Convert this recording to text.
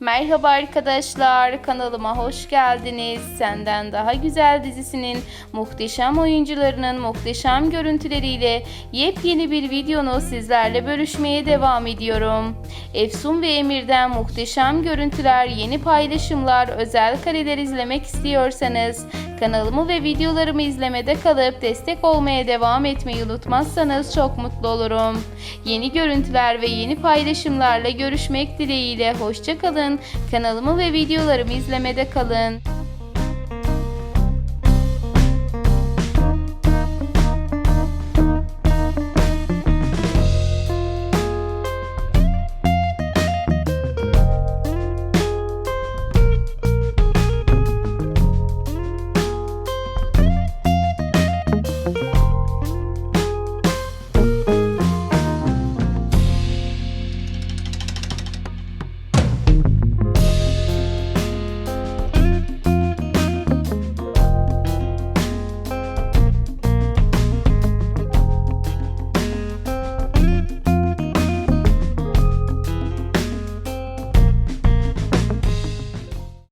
Merhaba arkadaşlar, kanalıma hoş geldiniz. Senden Daha Güzel dizisinin muhteşem oyuncularının muhteşem görüntüleriyle yepyeni bir videonu sizlerle bölüşmeye devam ediyorum. Efsun ve Emir'den muhteşem görüntüler, yeni paylaşımlar, özel kareler izlemek istiyorsanız kanalımı ve videolarımı izlemede kalıp destek olmaya devam etmeyi unutmazsanız çok mutlu olurum. Yeni görüntüler ve yeni paylaşımlarla görüşmek dileğiyle hoşçakalın. Kanalımı ve videolarımı izlemede kalın.